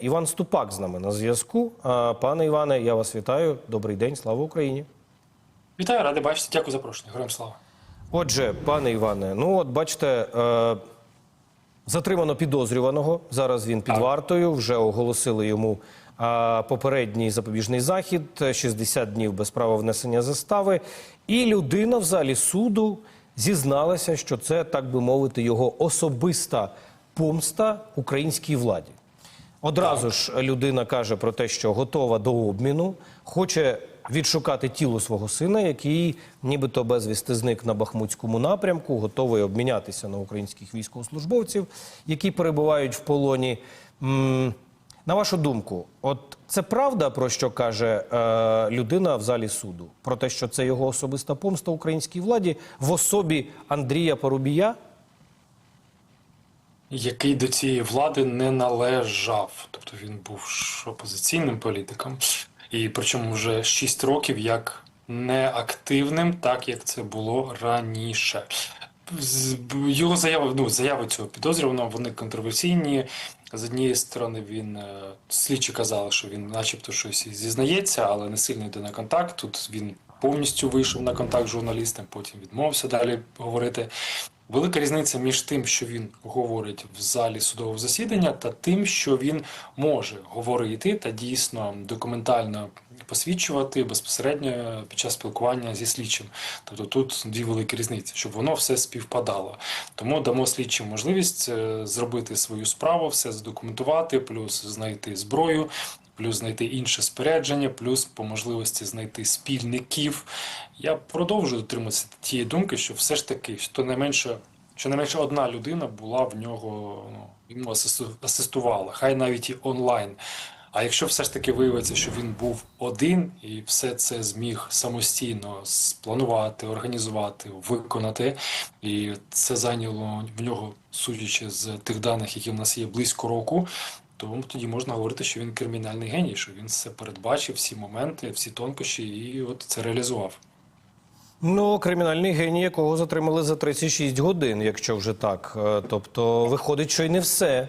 Іван Ступак з нами на зв'язку. Пане Іване, я вас вітаю. Добрий день, слава Україні. Вітаю, радий бачити. Дякую за запрошення. Героям слава. Отже, пане Іване, ну от бачите, е, затримано підозрюваного. Зараз він під вартою. Вже оголосили йому попередній запобіжний захід, 60 днів без права внесення застави. І людина в залі суду зізналася, що це, так би мовити, його особиста помста українській владі. Одразу ж людина каже про те, що готова до обміну, хоче відшукати тіло свого сина, який нібито безвісти зник на Бахмутському напрямку, готовий обмінятися на українських військовослужбовців, які перебувають в полоні. На вашу думку, от це правда, про що каже е, людина в залі суду? Про те, що це його особиста помста українській владі в особі Андрія Порубія? Який до цієї влади не належав. Тобто він був опозиційним політиком, і причому вже 6 років як неактивним, так як це було раніше. Його заяви, ну, заяви цього підозрюваного, вони контроверсійні. З однієї сторони, він е, слідчі казали, що він, начебто, щось зізнається, але не сильно йде на контакт. Тут він повністю вийшов на контакт з журналістом, потім відмовився далі говорити. Велика різниця між тим, що він говорить в залі судового засідання, та тим, що він може говорити та дійсно документально посвідчувати безпосередньо під час спілкування зі слідчим. Тобто тут дві великі різниці, щоб воно все співпадало. Тому дамо слідчим можливість е, зробити свою справу, все задокументувати, плюс знайти зброю. Плюс знайти інше спорядження, плюс по можливості знайти спільників. Я продовжую дотримуватися тієї думки, що все ж таки, що не менше, що не менше одна людина була в нього, ну, йому асисту- асистувала, хай навіть і онлайн. А якщо все ж таки виявиться, що він був один і все це зміг самостійно спланувати, організувати, виконати, і це зайняло в нього, судячи з тих даних, які в нас є близько року, то тоді можна говорити, що він кримінальний геній, що він все передбачив, всі моменти, всі тонкощі, і от це реалізував. Ну, кримінальний геній, якого затримали за 36 годин, якщо вже так. Е, Тобто, виходить, що й не все.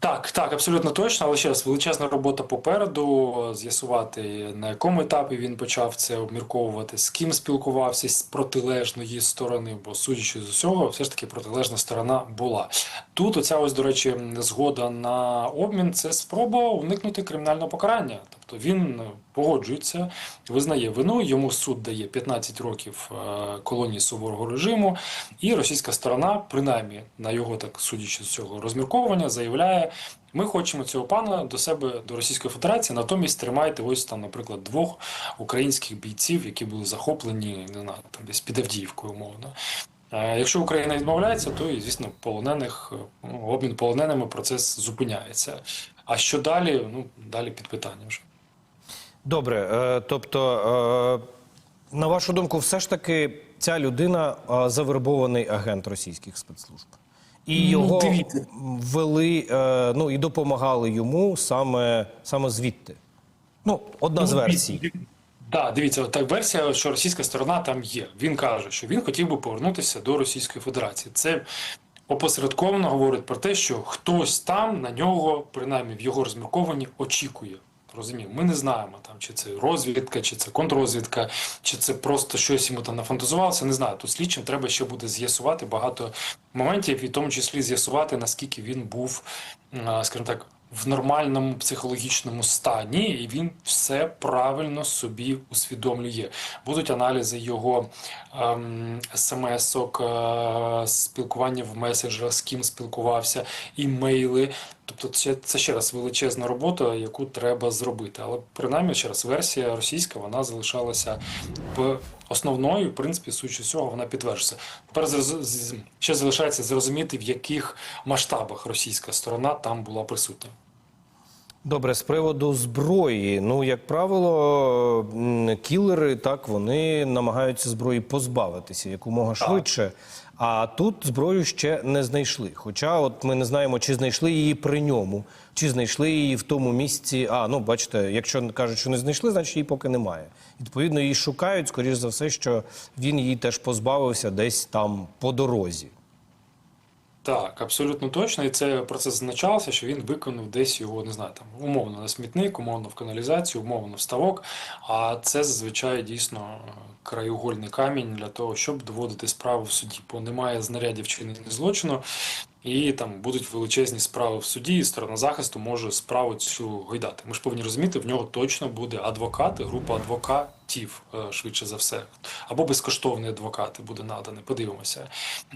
Так, так, абсолютно точно, але ще раз величезна робота попереду. З'ясувати на якому етапі він почав це обмірковувати, з ким спілкувався з протилежної сторони, бо судячи з усього, все ж таки протилежна сторона була. Тут оця ось, до речі, згода на обмін це спроба уникнути кримінального покарання. Тобто він погоджується, визнає вину, йому суд дає 15 років е, колонії суворого режиму, і російська сторона, принаймні на його так судячи з цього розмірковування, заявляє. Ми хочемо цього пана до себе до Російської Федерації, натомість тримайте ось там, наприклад, двох українських бійців, які були захоплені не знаю, там десь під Авдіївкою, умовно. Е, Якщо Україна відмовляється, то і звісно полонених е, ну, обмін полоненими процес зупиняється. А що далі? Ну далі під питанням вже. Добре, е, тобто, е, на вашу думку, все ж таки ця людина е, завербований агент російських спецслужб. І Ну, його дивіться. е, ну і допомагали йому саме, саме звідти. Ну, одна з версій. Так, дивіться, от так версія, що російська сторона там є. Він каже, що він хотів би повернутися до Російської Федерації. Це опосередковано говорить про те, що хтось там на нього, принаймні в його розміркованні, очікує. Розумію, ми не знаємо там, чи це розвідка, чи це контррозвідка, чи це просто щось йому там нафантазувалося. Не знаю. Тут слідчим треба ще буде з'ясувати багато моментів, і в тому числі з'ясувати, наскільки він був, скажімо так, в нормальному психологічному стані, і він все правильно собі усвідомлює. Будуть аналізи його ем, смс-ок, е, спілкування в меседжерах, з ким спілкувався, імейли. Тобто, це, це ще раз величезна робота, яку треба зробити. Але принаймні, ще раз, версія російська вона залишалася в основною, в принципі, судячи з цього, вона підтверджується. Тепер з- ще залишається зрозуміти, в яких масштабах російська сторона там була присутня. Добре, з приводу зброї. Ну, як правило, кілери так вони намагаються зброї позбавитися якомога швидше. А тут зброю ще не знайшли. Хоча, от ми не знаємо, чи знайшли її при ньому, чи знайшли її в тому місці. А ну бачите, якщо кажуть, що не знайшли, значить її поки немає. Відповідно, її шукають. Скоріш за все, що він її теж позбавився десь там по дорозі. Так, абсолютно точно. І це про це зазначалося, що він виконав десь його, не знаю, там умовно на смітник, умовно в каналізацію, умовно в ставок. А це зазвичай дійсно краюгольний камінь для того, щоб доводити справу в суді, бо немає знарядів вчинення злочину, і там будуть величезні справи в суді, і сторона захисту може справу цю гойдати. Ми ж повинні розуміти, в нього точно буде адвокат, група адвокатів, е, швидше за все, або безкоштовний адвокат буде наданий. Подивимося.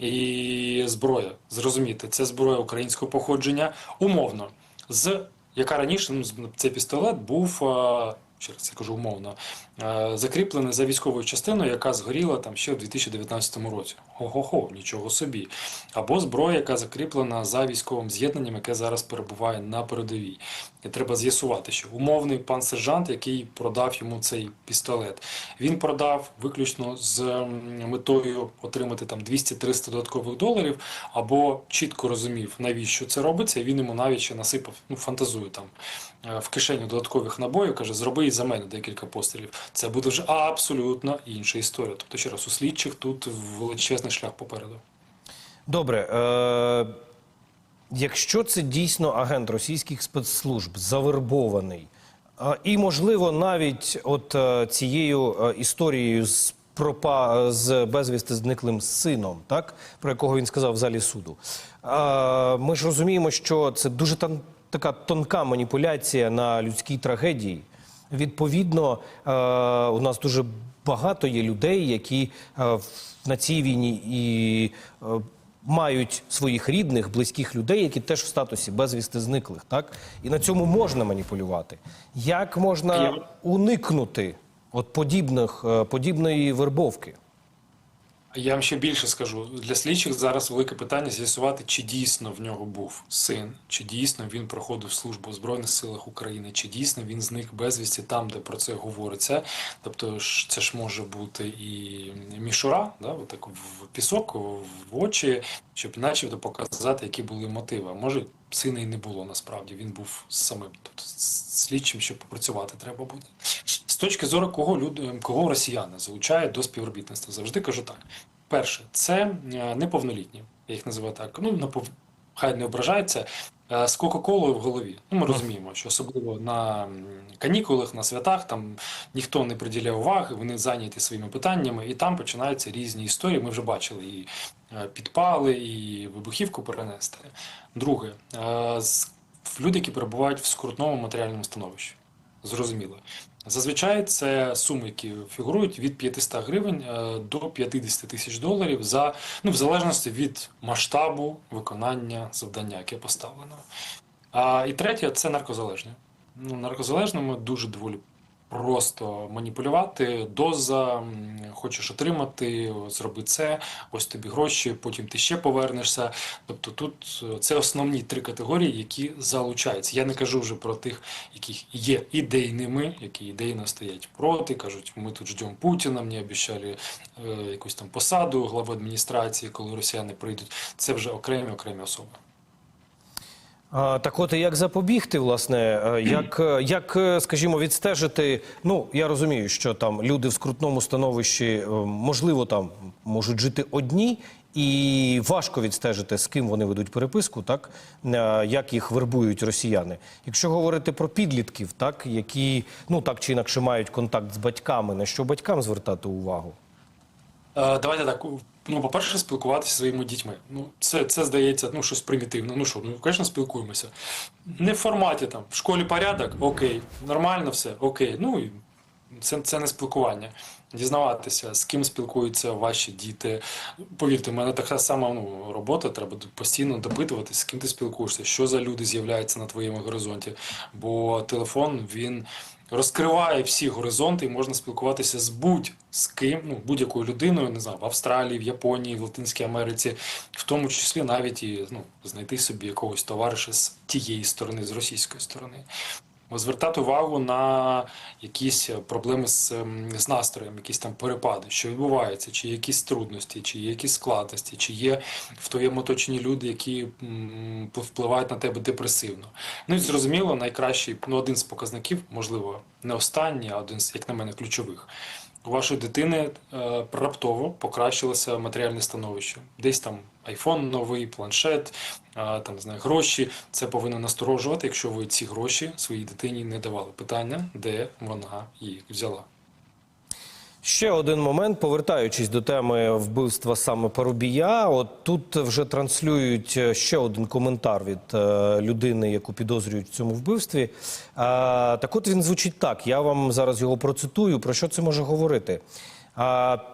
І зброя, зрозуміти, це зброя українського походження, умовно, з яка раніше ну, цей пістолет був. Е, раз я кажу умовно, закріплене за військовою частиною, яка згоріла там ще у 2019 році. Ого-го, нічого собі. Або зброя, яка закріплена за військовим з'єднанням, яке зараз перебуває на передовій. І треба з'ясувати, що умовний пан сержант, який продав йому цей пістолет, він продав виключно з метою отримати там 200-300 додаткових доларів, або чітко розумів, навіщо це робиться. і Він йому навіть ще насипав, ну фантазую там е, в кишеню додаткових набоїв, каже, зроби і за мене декілька пострілів. Це буде вже абсолютно інша історія. Тобто, ще раз, у слідчих тут величезний шлях попереду. Добре. Е- якщо це дійсно агент російських спецслужб, завербований, і, можливо, навіть от е, цією е, історією з пропа з безвісти зниклим сином, так про якого він сказав в залі суду. Ми ж розуміємо, що це дуже тон- така тонка маніпуляція на людській трагедії. Відповідно, е, у нас дуже багато є людей, які на цій війні і мають своїх рідних, близьких людей, які теж в статусі безвісти зниклих. Так і на цьому можна маніпулювати. Як можна уникнути от подібних е, подібної вербовки? Я вам ще більше скажу. Для слідчих зараз велике питання з'ясувати, чи дійсно в нього був син, чи дійсно він проходив службу у Збройних силах України, чи дійсно він зник безвісті там, де про це говориться. Тобто це ж може бути і мішура, да, отак в пісок, в очі, щоб начебто показати, які були мотиви. Може, сина і не було насправді. Він був самим, тобто слідчим, щоб попрацювати треба буде. З точки зору, кого люди, кого росіяни залучають до співробітництва, завжди кажу так. Перше, це е, неповнолітні, я їх називаю так. Ну, напов... хай не ображаються. е, З Кока-Колою в голові. Ну, ми розуміємо, що особливо на канікулах, на святах там ніхто не приділяє уваги, вони зайняті своїми питаннями, і там починаються різні історії. Ми вже бачили і е, підпали, і вибухівку перенести. Друге, люди, які перебувають в скрутному матеріальному становищі. Зрозуміло. Зазвичай це суми, які фігурують від 500 гривень е, до 50 тисяч доларів за ну в залежності від масштабу виконання завдання, яке поставлено. А і третє це наркозалежні. Ну, наркозалежними дуже доволі просто маніпулювати. Доза, хочеш отримати, зроби це, ось тобі гроші, потім ти ще повернешся. Тобто тут е, це основні три категорії, які залучаються. Я не кажу вже про тих, які є ідейними, які ідейно стоять проти, кажуть, ми тут ждемо Путіна, мені обіцяли е, якусь там посаду глави адміністрації, коли росіяни прийдуть. Це вже окремі окремі особи. Так от як запобігти, власне, е, як, е, як, е, скажімо, відстежити. Ну, я розумію, що там люди в скрутному становищі, можливо, там можуть жити одні, і важко відстежити, з ким вони ведуть переписку, так як їх вербують росіяни. Якщо говорити про підлітків, так які ну так чи інакше мають контакт з батьками, на що батькам звертати увагу? Давайте так. Ну, по-перше, спілкуватися своїми дітьми. Ну, це, це здається, ну, щось примітивне. Ну що, ну, звісно, спілкуємося. Не в форматі там, в школі порядок, окей, нормально все, окей. Ну, і це, це не спілкування. Дізнаватися, з ким спілкуються ваші діти. Повірте, в мене така сама ну, робота, треба постійно допитуватися, з ким ти спілкуєшся, що за люди з'являються на твоєму горизонті. Бо телефон, він розкриває всі горизонти і можна спілкуватися з будь-з ким, ну, будь-якою людиною, не знаю, в Австралії, в Японії, в Латинській Америці, в тому числі навіть і ну, знайти собі якогось товариша з тієї сторони, з російської сторони. Звертати увагу на якісь проблеми з, ем, з настроєм, якісь там перепади, що відбувається, чи є якісь трудності, чи є якісь складності, чи є в твоєму оточенні люди, які впливають на тебе депресивно. Ну і зрозуміло, найкращий, ну один з показників, можливо, не останній, а один з, як на мене, ключових. у вашої дитини е, раптово покращилося матеріальне становище. Десь там айфон новий, планшет, е, там не знаю, гроші. Це повинно насторожувати, якщо ви ці гроші своїй дитині не давали. Питання, де вона їх взяла. Ще один момент, повертаючись до теми вбивства саме Парубія, от тут вже транслюють е, ще один коментар від е, людини, яку підозрюють в цьому вбивстві. Е, так от він звучить так. Я вам зараз його процитую. Про що це може говорити?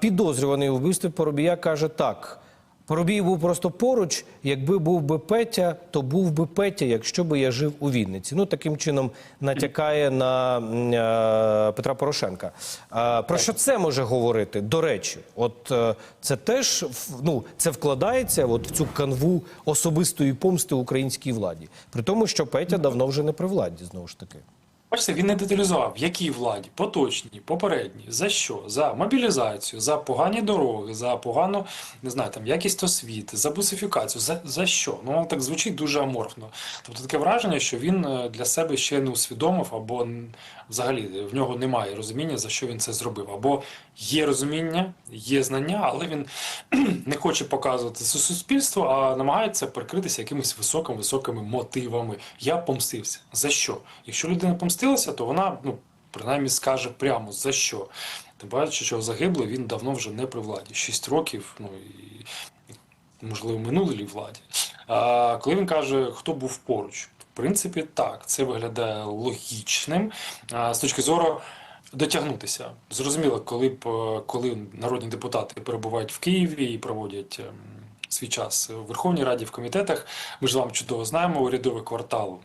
Підозрюваний у вбивстві Парубія каже так. Парубій був просто поруч. Якби був би Петя, то був би Петя, якщо би я жив у Вінниці. Ну таким чином натякає на е, Петра Порошенка. Е, про що це може говорити? До речі, от е, це теж ну, це вкладається от в цю канву особистої помсти українській владі. При тому, що Петя давно вже не при владі, знову ж таки. Бачите, він не деталізував, якій владі, поточній, попередній, за що? За мобілізацію, за погані дороги, за погану, не знаю, там якість освіти, за бусифікацію, за, за що? Ну, так звучить дуже аморфно. Тобто таке враження, що він е, для себе ще не усвідомив, або взагалі в нього немає розуміння, за що він це зробив. Або є розуміння, є знання, але він не хоче показувати це суспільству, а намагається прикритися якимись високими високими мотивами. Я помстився. За що? Якщо людина помстилася, то вона ну принаймні скаже прямо за що. Тим паче, що загиблий він давно вже не при владі. Шість років, ну і можливо минулій владі. А коли він каже, хто був поруч, в принципі, так, це виглядає логічним а, з точки зору. Дотягнутися зрозуміло, коли б коли народні депутати перебувають в Києві і проводять ем, свій час в Верховній Раді в комітетах. Ми ж з вами чудово знаємо урядовий квартал.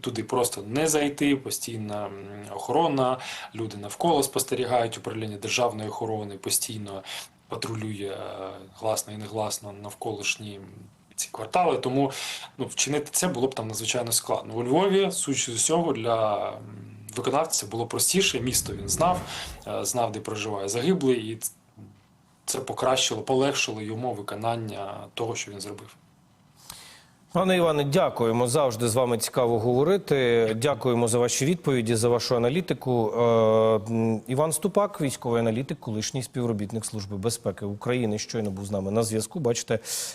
Туди просто не зайти, постійна охорона, люди навколо спостерігають управління державної охорони, постійно патрулює е, гласно і негласно навколишні ці квартали. Тому ну, вчинити це було б там надзвичайно складно. У Львові, судячи з усього, для виконавця було простіше. Місто він знав, е, знав, де проживає загиблий, і це покращило, полегшило йому виконання того, що він зробив. Пане Іване, дякуємо. Завжди з вами цікаво говорити. Дякуємо за ваші відповіді, за вашу аналітику. Е, Іван Ступак, військовий аналітик, колишній співробітник Служби безпеки України, щойно був з нами на зв'язку. Бачите,